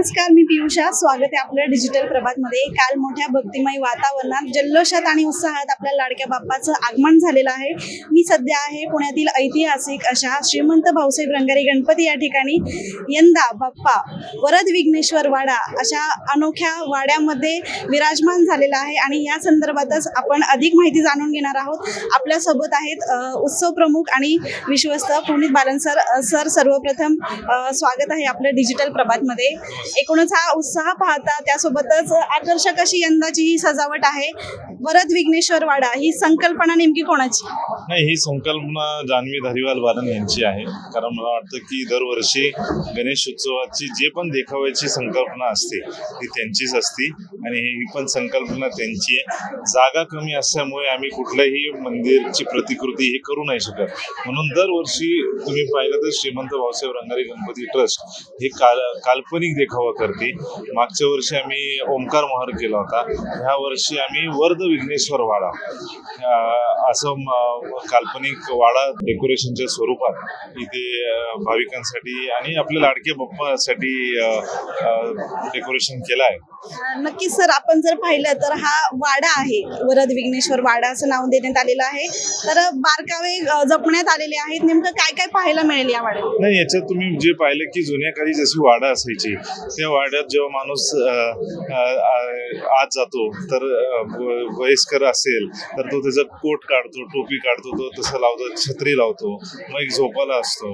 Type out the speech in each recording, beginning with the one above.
नमस्कार मी पियुषा. स्वागत आहे आपल्या डिजिटल प्रभातमध्ये. काल मोठ्या भक्तिमय वातावरणात जल्लोषात आणि उत्साहात आपल्या लाडक्या बाप्पाचं आगमन झालेलं आहे. मी सध्या आहे पुण्यातील ऐतिहासिक अशा श्रीमंत भाऊसाहेब रंगारी गणपती या ठिकाणी. यंदा बाप्पा वरद विघ्नेश्वर वाडा अशा अनोख्या वाड्यामध्ये विराजमान झालेला आहे आणि या संदर्भातच आपण अधिक माहिती जाणून घेणार आहोत. आपल्यासोबत आहेत उत्सव प्रमुख आणि विश्वस्त पुनीत बालन सर सर. सर्वप्रथम स्वागत आहे आपलं डिजिटल प्रभातमध्ये. एकूणच हा उत्साह पाहता त्यासोबतच आकर्षक अशी यंदाची ही सजावट आहे. वरद विघ्नेश्वर वाडा ही संकल्पना नेमकी कोणाची? नाही ही संकल्पना जान्हवी धारीवाल बालन यांची आहे. कारण मला वाटतं की दरवर्षी गणेश उत्सवाची जे पण देखाव्याची संकल्पना असते ती त्यांचीच असते. आणि ही पण संकल्पना त्यांची आहे. जागा कमी असल्यामुळे आम्ही कुठल्याही मंदिरची प्रतिकृती हे करू नाही शकत. म्हणून दरवर्षी तुम्ही पाहिलं तर श्रीमंत भाऊसाहेब रंगारी गणपती ट्रस्ट हे काल काल्पनिक देखाव करते. मागच्या वर्षी आम्ही ओंकार मोहर केला होता. ह्या वर्षी आम्ही वर्ध विघ्नेश्वर वाडा. असं काल्पनिक वाडा डेकोरेशनच्या स्वरूपात इथे भाविकांसाठी आणि आपल्या लाडक्या बाप्पासाठी डेकोरेशन केलं आहे. नक्कीच सर आपण जर पाहिलं तर हा वाडा आहे वरद विघ्नेश्वर वाडा असं नाव देण्यात आलेलं आहे. तर बारकावे जपण्यात आलेले आहेत. नेमकं काय काय पाहायला मिळेल या वाड्यात? नाही याच्यात तुम्ही जे पाहिलं की जुन्या काळी जशी वाडा असायची त्या वाड्यात जेव्हा माणूस आत जातो तर वयस्कर असेल तर तो त्याचा कोट काढतो टोपी काढतो तो तसं लावतो छत्री लावतो मग एक झोपाला असतो.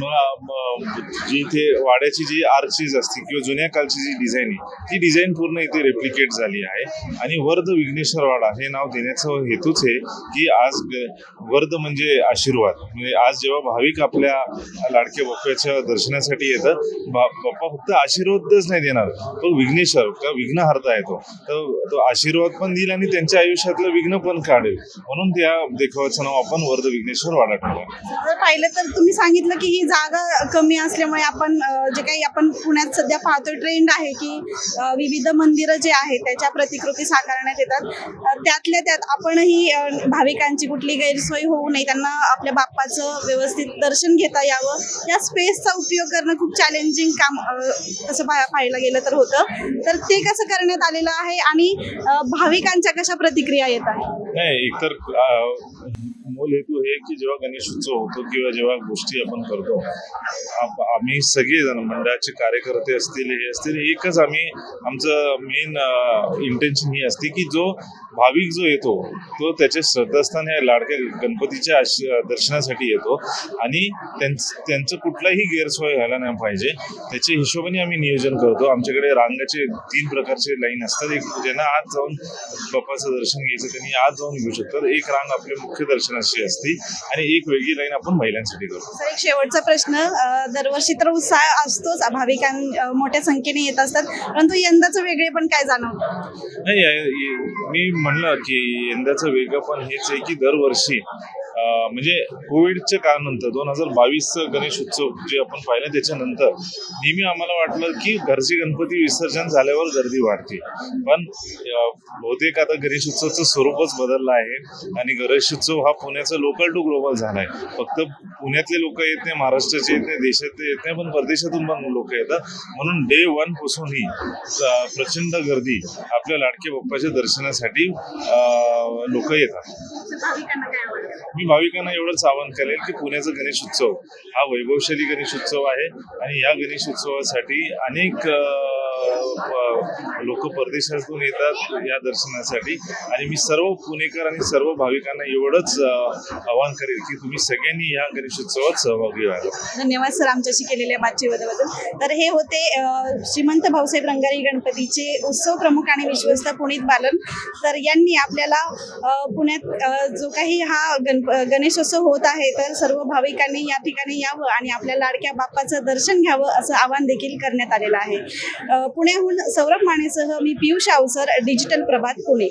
मग जी इथे वाड्याची जी आर्चीज असते किंवा जुन्या कालची जी डिझाईन आहे ती डिझाईन पूर्ण इथे रेप्लिकेट झाली आहे. आणि वर्ध विघ्नेश्वर वाडा हे नाव देण्याचा हेतूच आहे की आज वर्ध म्हणजे आशीर्वाद. म्हणजे आज जेव्हा भाविक आपल्या लाडक्या बाप्पाच्या दर्शनासाठी येतात बाप्पा फक्त आशीर्वादच नाही देणार. तो विघ्नेश्वर का विघ्नहर्ता आहे तो. तर तो आशीर्वाद पण देईल आणि त्यांच्या आयुष्यातलं विघ्न पण काढेल. म्हणून त्या देखावाचं नाव आपण वर्ध विघ्नेश्वर वाडा ठेवलं पाहिलं तर तुम्ही सांगितलं की ही जागा कमी असल्यामुळे आपण जे काही आपण पुण्यात सध्या पाहतोय ट्रेंड आहे की विविध मंदिरं जे आहेत त्याच्या प्रतिकृती साकारण्यात येतात. त्यातल्या त्यात आपणही भाविकांची कुठली गैरसोय होऊ नये त्यांना आपल्या बाप्पाचं व्यवस्थित दर्शन घेता यावं. या स्पेसचा उपयोग करणं खूप चॅलेंजिंग काम असं तसं पाहायला गेलं तर होतं. तर ते कसं करण्यात आलेलं आहे आणि भाविकांच्या कशा प्रतिक्रिया येत आहेत? नाही एकतर मूल हेतू हे की जेव्हा गणेशोत्सव होतो किंवा जेव्हा गोष्टी आपण करतो आम्ही सगळेजण मंडळाचे कार्यकर्ते असतील हे असतील एकच आम्ही आमचं मेन इंटेन्शन ही असते की जो भाविक जो येतो तो त्याचे श्रद्धास्थान या लाडक्या गणपतीच्या दर्शनासाठी येतो आणि त्यांचं कुठलाही गैरसोय व्हायला नाही पाहिजे. त्याच्या हिशोबाने आम्ही नियोजन करतो. आमच्याकडे रांगाचे तीन प्रकारचे लाईन असतात. एक ज्यांना आज जाऊन बाप्पाचं दर्शन घ्यायचं त्यांनी आज जाऊन घेऊ शकतात. एक रांग आपल्या मुख्य दर्शनाची असते. आणि एक वेगळी लाईन आपण महिलांसाठी करतो. सर एक शेवटचा प्रश्न. दरवर्षी तर उत्साह असतोच. भाविकां मोठ्या संख्येने येत असतात. परंतु यंदाचं वेगळे पण काय जाणवतं नाही मी म्हणलं की यंदाचं वेगळं पण हेच आहे की दरवर्षी म्हणजे कोविडच्या काळानंतर दोन हजार बावीस गणेश उत्सव जे आपण पाहिलं त्याच्यानंतर नेहमी आम्हाला वाटलं की घरचे गणपती विसर्जन झाल्यावर गर्दी वाढते. पण बहुतेक आता गणेश उत्सवचं स्वरूपच बदललं आहे आणि गणेश उत्सव हा पुण्याचा लोकल टू ग्लोबल झाला आहे. फक्त पुण्यातले लोक येत नाही महाराष्ट्राचे येत नाही देशातले येत नाही पण परदेशातून पण लोक येतात. म्हणून डे वनपासून ही प्रचंड गर्दी आपल्या लाडके बाप्पाच्या दर्शनासाठी लोक येतात. मी भाविकांना एवढंच आवाहन करेल की पुण्याचा गणेश उत्सव हा वैभवशाली गणेश उत्सव आहे आणि या गणेश उत्सवासाठी अनेक लोक परदेशातून येतात या दर्शनासाठी. आणि मी सर्व पुणेकर आणि सर्व भाविकांना एवढंच आवाहन करेल की तुम्ही सगळ्यांनी या गणेशोत्सवात सहभागी व्हायला. धन्यवाद सर आमच्याशी केलेल्या बातचीबद्दल. तर हे होते श्रीमंत भाऊसाहेब रंगारी गणपतीचे उत्सव प्रमुख आणि विश्वस्त पुणित बालन. तर यांनी आपल्याला पुण्यात जो काही हा गणप गणेशोत्सव होत आहे तर सर्व भाविकांनी या ठिकाणी यावं आणि आपल्या लाडक्या बाप्पाचं दर्शन घ्यावं असं आवाहन देखील करण्यात आलेलं आहे. पुण्याहून सौरभ मानेसह मी पियुष अवसर डिजिटल प्रभात पुणे.